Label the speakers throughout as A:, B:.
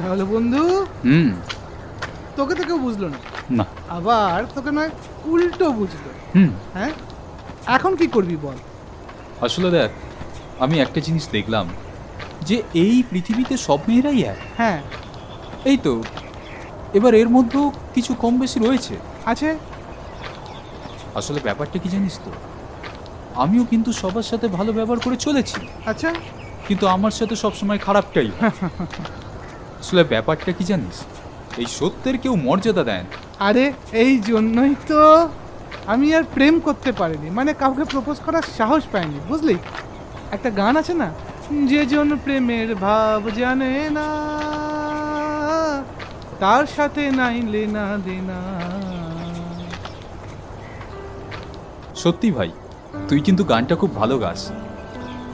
A: তাহলে বন্ধু
B: হুম।
A: তোকে তো কেউ বুঝলো না।
B: না।
A: আবার তোকে নয় উল্টো বুঝলো।
B: হুম।
A: হ্যাঁ? এখন কি করবি বল?
B: আসলে দেখ আমি একটা জিনিস দেখলাম যে এই পৃথিবীতে সব মেয়েরাই এক।
A: হ্যাঁ।
B: এই তো এবার এর মধ্যেও কিছু কম বেশি রয়েছে।
A: আছে?
B: আসলে ব্যাপারটা কি জানিস তো আমিও কিন্তু সবার সাথে ভালো ব্যবহার করে চলেছি।
A: আচ্ছা।
B: কিন্তু আমার সাথে সবসময় খারাপটাই। আসলে ব্যাপারটা কি জানিস? এই সত্যের কেউ মর্যাদা দেন
A: আরে এই জন্যই তো আমি আর প্রেম করতে পারিনি। মানে কাউকে প্রপোজ করার সাহস পাইনি বুঝলি? একটা গান আছে না? যে জন প্রেমের ভাব জানে না তার সাথে নাই লেনা দেনা।
B: সত্যি ভাই তুই কিন্তু গানটা খুব ভালো গাস।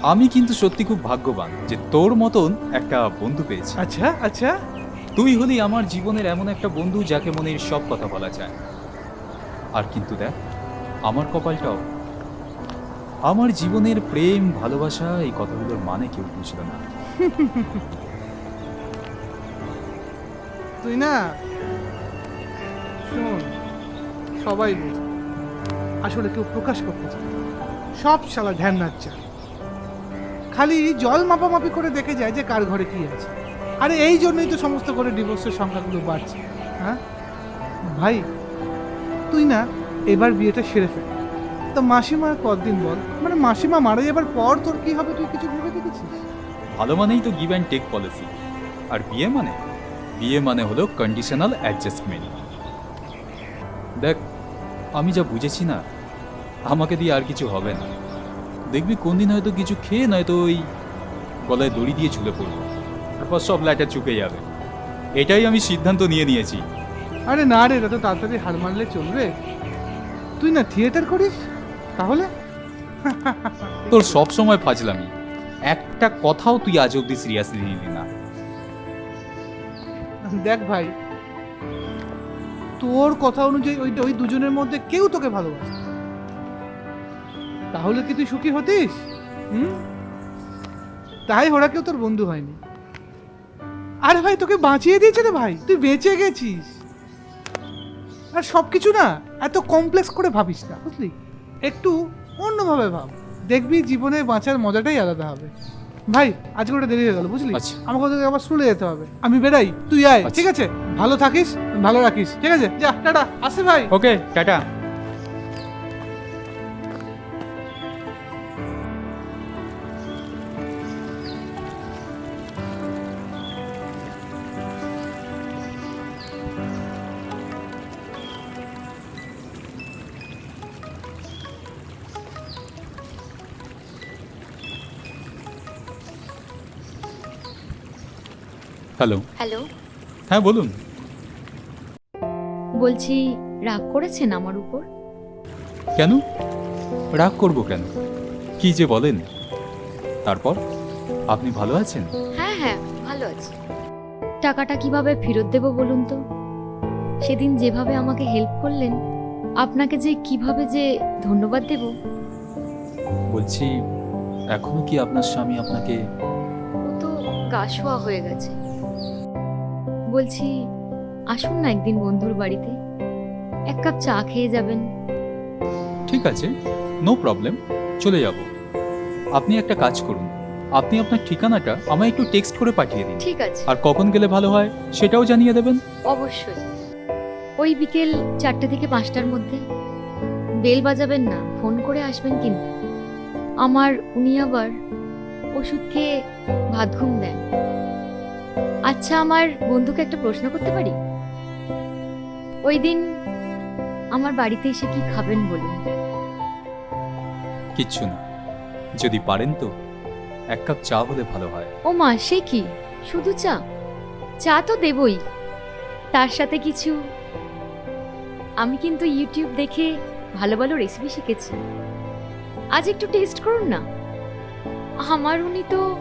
B: আমি কিন্তু সত্যি খুব ভাগ্যবান যে তোর মতন একটা বন্ধু পেয়েছি।
A: আচ্ছা আচ্ছা।
B: তুই হলি আমার জীবনের এমন একটা বন্ধু যাকে মনের সব কথা বলা যায়। আর কিন্তু দেখ আমার কপালটাও। আমার জীবনের প্রেম ভালোবাসা এই কথাগুলোর মানে কেউ বুঝলো না।
A: তুই না শোন সবাই বুঝে। আসলে কেউ প্রকাশ করতে চায় সব শালা ধ্যান নাচ্ছে খালি জল মাপামাপি করে দেখে যায় যে কার ঘরে কি আছে। আরে এই জন্যই তো সমস্ত করে ডিভোর্সের সংখ্যাগুলো বাড়ছে হ্যাঁ? ভাই, তুই না এবার বিয়েটা সেরে ফেল। তো মাসিমা কদিন বল? মানে মাসিমা মারা যাবার পর তোর কি হবে তুই কিছু ভেবে দেখেছিস?
B: ভালো মানেই তো গিভ অ্যান্ড টেক পলিসি আর বিয়ে মানে? বিয়ে মানে হলো কন্ডিশনাল অ্যাডজাস্টমেন্ট দেখ, আমি যা বুঝেছি না, আমাকে দিয়ে আর কিছু হবে না। দেখবি কোন দিন হয়তো কিছু খেয়ে নয়তো ওই গলায় দড়ি দিয়ে ঝুলে পড়ব। তারপর সব লাইটার চুকে যাবে। এটাই আমি সিদ্ধান্ত নিয়ে নিয়েছি।
A: আরে না রে তো তাড়াতাড়ি হার মারলে চলবে? তুই না থিয়েটার করিস? তাহলে?
B: তোর সব সময় ফাজলামি। একটা কথাও তুই আজ অব্দি সিরিয়াসলি নিলি না।
A: দেখ ভাই তোর কথা অনুযায়ী ওই ওই দুজনের মধ্যে কেউ তোকে ভালোবাসে। তাহলে কি তুই সুখী হতিস? হুম? তাই ওরা কেউ তোর বন্ধু হয়নি। আরে ভাই তোকে বাঁচিয়ে দিয়েছে রে ভাই। তুই বেঁচে গেছিস। আর সবকিছু না এত কমপ্লেক্স করে ভাবিস না বুঝলি? একটু অন্যভাবে ভাব। দেখবি জীবনে বাঁচার মজাটাই আলাদা হবে। ভাই আজকে ওটা দেরি হয়ে গেল বুঝলি?
B: আচ্ছা।
A: আমাকে ওদের আবার স্কুলে যেতে হবে। আমি বেরাই তুই আয়
B: আচ্ছা।
A: ঠিক আছে? ভালো থাকিস ভালো রাখিস ঠিক আছে? যা টাটা। আসে ভাই।
B: ওকে টাটা। হ্যালো
C: হ্যালো
B: হ্যাঁ বলুন।
C: বলছি রাগ করেছেন আমার উপর?
B: কেন? রাগ করব কেন? কি যে বলেন। তারপর? আপনি ভালো আছেন?
C: হ্যাঁ হ্যাঁ ভালো আছি। টাকাটা কীভাবে ফেরত দেব বলুন তো? সেদিন যেভাবে আমাকে হেল্প করলেন আপনাকে যে কীভাবে যে ধন্যবাদ দেব?
B: বলছি এখনও কি আপনার স্বামী আপনাকে
C: ও তো গাছোয়া হয়ে গেছে। বলছি আসুন না একদিন বন্ধুর বাড়িতে। এক কাপ চা খেয়ে যাবেন।
B: ঠিক আছে নো প্রবলেম চলে যাব। আপনি একটা কাজ করুন আপনি আপনার ঠিকানাটা আমায় একটু টেক্সট করে পাঠিয়ে দিন।
C: ঠিক আছে।
B: আর কখন গেলে ভালো হয় সেটাও জানিয়ে দেবেন।
C: অবশ্যই। ওই বিকেল চারটে থেকে পাঁচটার মধ্যে। বেল বাজাবেন না ফোন করে আসবেন কিন্তু। আমার উনি আবার ওষুধ খেয়ে ভাত ঘুম দেন। আচ্ছা আমার বন্ধুকে একটা প্রশ্ন করতে পারি? ওই দিন আমার বাড়িতে এসে কি খাবেন বলুন?
B: কিচ্ছু না। যদি পারেন তো এক কাপ চা হলে ভালো হয়।
C: ও মা সে কি? শুধু চা? চা তো দেবই। তার সাথে কিছু আমি কিন্তু ইউটিউব দেখে ভালো ভালো রেসিপি শিখেছি। আজ একটু টেস্ট করুন না। আমার উনি তো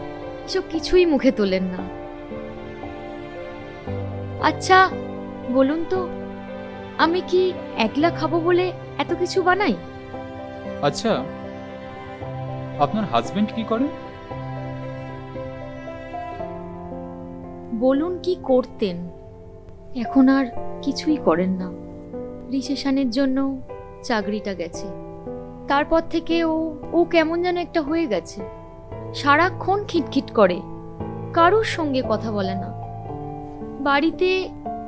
C: এসব কিছুই মুখে তোলেন না। আচ্ছা বলুন তো আমি কি একলা খাব বলে এত কিছু বানাই?
B: আচ্ছা আপনার হাজবেন্ড কি করে
C: বলুন কি করতেন? এখন আর কিছুই করেন না। রিসেশনের জন্য চাকরিটা গেছে। তারপর থেকে ও ও কেমন যেন একটা হয়ে গেছে। সারাক্ষণ খিটখিট করে। কারোর সঙ্গে কথা বলে না। বাড়িতে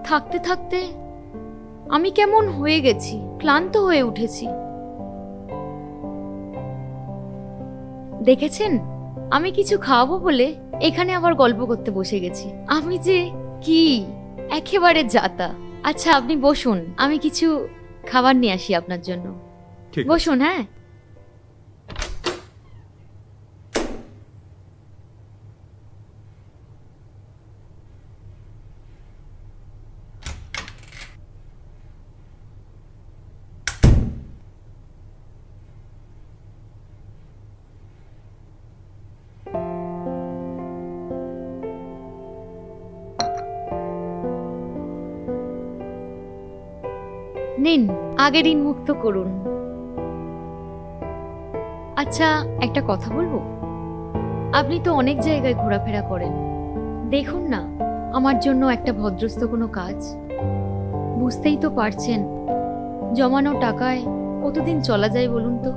C: থাকতে থাকতে আমি কেমন হয়ে গেছি ক্লান্ত হয়ে উঠেছি। দেখেছেন? আমি কিছু খাওয়াবো বলে এখানে আবার গল্প করতে বসে গেছি। আমি যে কি একেবারে জাতা আচ্ছা আপনি বসুন আমি কিছু খাবার নিয়ে আসি আপনার জন্য। বসুন হ্যাঁ? নিন আগে ঋণ মুক্ত করুন। আচ্ছা একটা কথা বলব? আপনি তো অনেক জায়গায় ঘোরাফেরা করেন। দেখুন না, আমার জন্য একটা ভদ্রস্থ কোনো কাজ। বুঝতেই তো পারছেন, জমানো টাকায় কতদিন চলা যায় বলুন তো?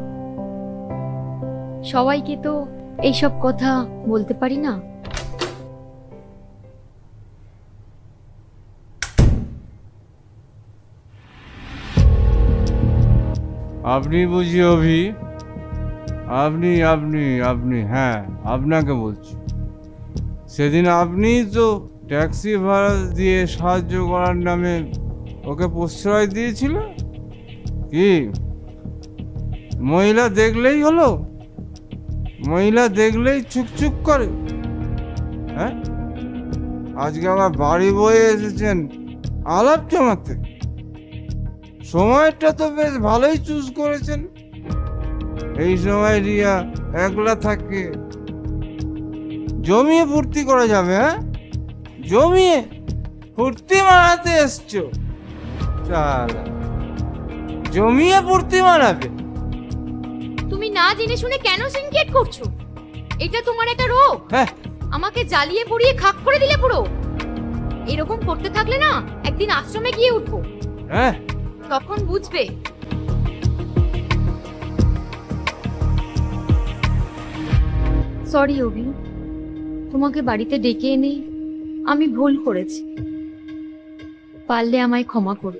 C: সবাইকে তো এইসব কথা বলতে পারি না?
D: আপনি বুঝি অভি? আপনি আপনি আপনি হ্যাঁ আপনাকে বলছি। সেদিন আপনিই তো ট্যাক্সি ভাড়া দিয়ে সাহায্য করার নামে ওকে প্রশ্রয় দিয়েছিল কি? মহিলা দেখলেই হলো? মহিলা দেখলেই চুকচুক করে। হ্যাঁ? আজকে আমার বাড়ি বয়ে এসেছেন আলাপ জমাতে সময়টা তো বেশ ভালোই চুজ করেছেন। এই সময় রিয়া একলা থাকে। জমিয়ে ফুর্তি করা যাবে হ্যাঁ? জমিয়ে ফুর্তি মারাতে এসছো। চালা। জমিয়ে ফুর্তি মারাবে
C: তুমি না জেনে শুনে কেন সিনকেট করছ? এটা তোমার একটা রোগ।
D: হ্যাঁ।
C: আমাকে জ্বালিয়ে পুড়িয়ে খাক করে দিলে পুরো। এরকম করতে থাকলে না একদিন আশ্রমে গিয়ে উঠবো।
D: হ্যাঁ।
C: তখন বুঝবে? সরি অভি তোমাকে বাড়িতে ডেকে এনে আমি ভুল করেছি। পারলে আমায় ক্ষমা করো।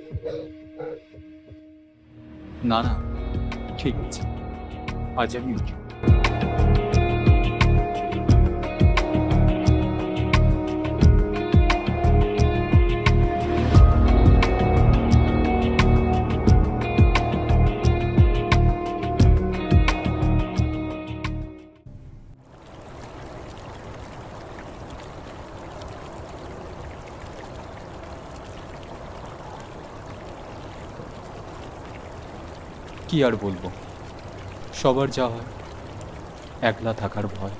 B: না না ঠিক আছে। আজ আমি উঠি। আর বলব, সবার যা হয়, একলা থাকার ভয়।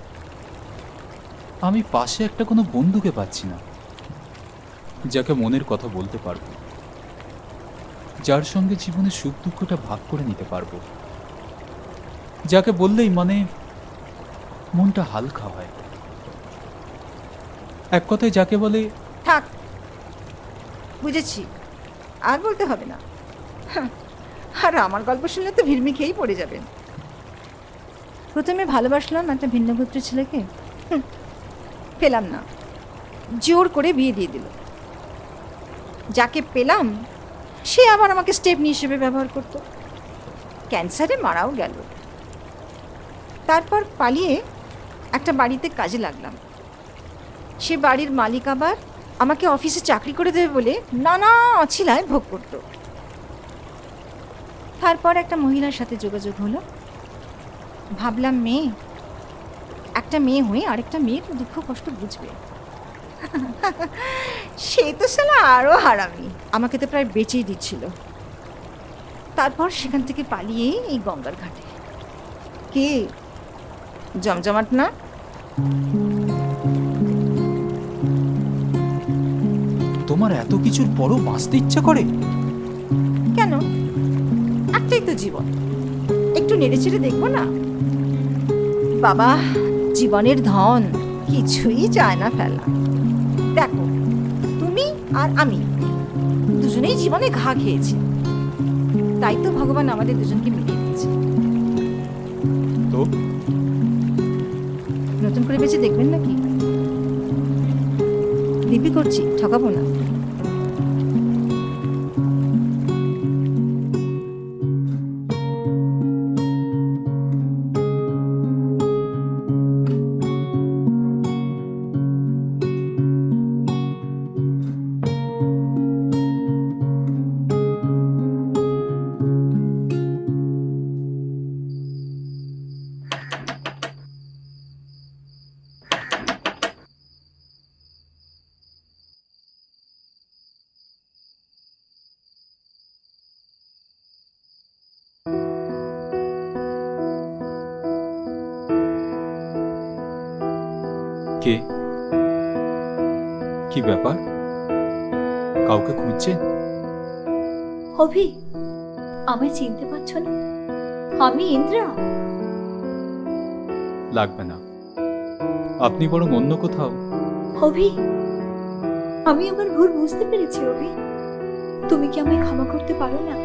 B: আমি পাশে একটা কোনো বন্ধুকে পাচ্ছি না, যাকে মনের কথা বলতে পারব। যার সঙ্গে জীবনে সুখ দুঃখটা ভাগ করে নিতে পারব। যাকে বললেই মানে মনটা হালকা হয়। এক কথায় যাকে বলে
E: থাক, বুঝেছি, আর বলতে হবে না। আর আমার গল্প শুনলে তো ভিড়মি খেয়েই পড়ে যাবেন প্রথমে ভালোবাসলাম একটা ভিন্ন ভিন্নগোত্র ছেলেকে পেলাম না। জোর করে বিয়ে দিয়ে দিল। যাকে পেলাম সে আবার আমাকে স্টেপনি হিসেবে ব্যবহার করতো। ক্যান্সারে মারাও গেল। তারপর পালিয়ে একটা বাড়িতে কাজে লাগলাম। সে বাড়ির মালিক আবার আমাকে অফিসে চাকরি করে দেবে বলে নানা অছিলায় ভোগ করত। তারপর একটা মহিলার সাথে যোগাযোগ হলো। ভাবলাম মেয়ে একটা মেয়ে হয়ে আরেকটা মেয়ের দুঃখ কষ্ট বুঝবে। সে তো সালা আরও হারামি। আমাকে তো প্রায় বেঁচেই দিচ্ছিল। তারপর সেখান থেকে পালিয়ে এই গঙ্গার ঘাটে। কে? জমজমাট না?
B: তোমার এত কিছুর পরও বাঁচতে ইচ্ছা করে?
E: কেন? তো জীবন। একটু নেড়ে চেড়ে দেখব না? বাবা জীবনের ধন কিছুই চায় না ফেলা। দেখো তুমি আর আমি দুজনেই জীবনে ঘা খেয়েছি। তাই তো ভগবান আমাদের দুজনকে মিলিয়ে দিয়েছে।
B: তো?
E: নতুন করে বেঁচে দেখবেন নাকি? দিব্যি করছি ঠকাবো না।
B: কে? কি ব্যাপার? কাউকে খুঁজছেন
F: অভি আমায় চিনতে পারছ না? আমি ইন্দ্রা।
B: লাগবে না। আপনি বরং অন্য কোথাও।
F: অভি আমি আমার ভুল বুঝতে পেরেছি অভি। তুমি কি আমায় ক্ষমা করতে পারো না?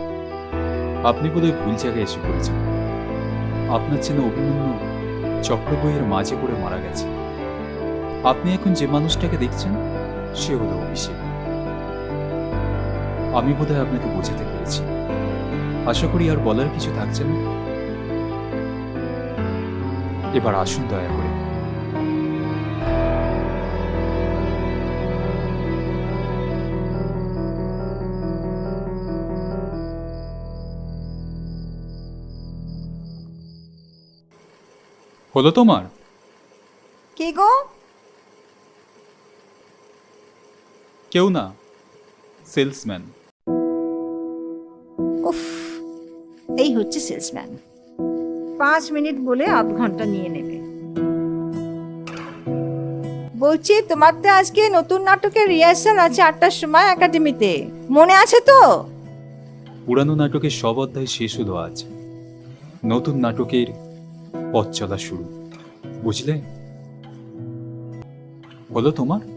B: আপনি বোধহয় ভুল জায়গায় এসে পড়েছেন। আপনার চেনা অভিমন্যু চক্র বইয়ের মাঝে পড়ে মারা গেছে। আপনি এখন যে মানুষটাকে দেখছেন, সে হলো অভিষেক। আমি বোধহয় আপনাকে বোঝাতে পেরেছি। আশা করি আর বলার কিছু থাকছে না। এবার আসুন দয়া করে। হলো তোমার?
E: কে গো?
B: কেউ না সেলসম্যান।
E: উফ এই হচ্ছে সেলসম্যান। পাঁচ মিনিট বলে আধ ঘণ্টা নিয়ে নেবে। বলছি তোমার তো আজকে নতুন নাটকের রিহার্সাল আছে আটটার সময় একাডেমিতে মনে আছে তো?
B: পুরানো নাটকের সব অধ্যায় শেষ হলো আজ। নতুন নাটকের পথ চলা শুরু। বুঝলে? হলো তোমার।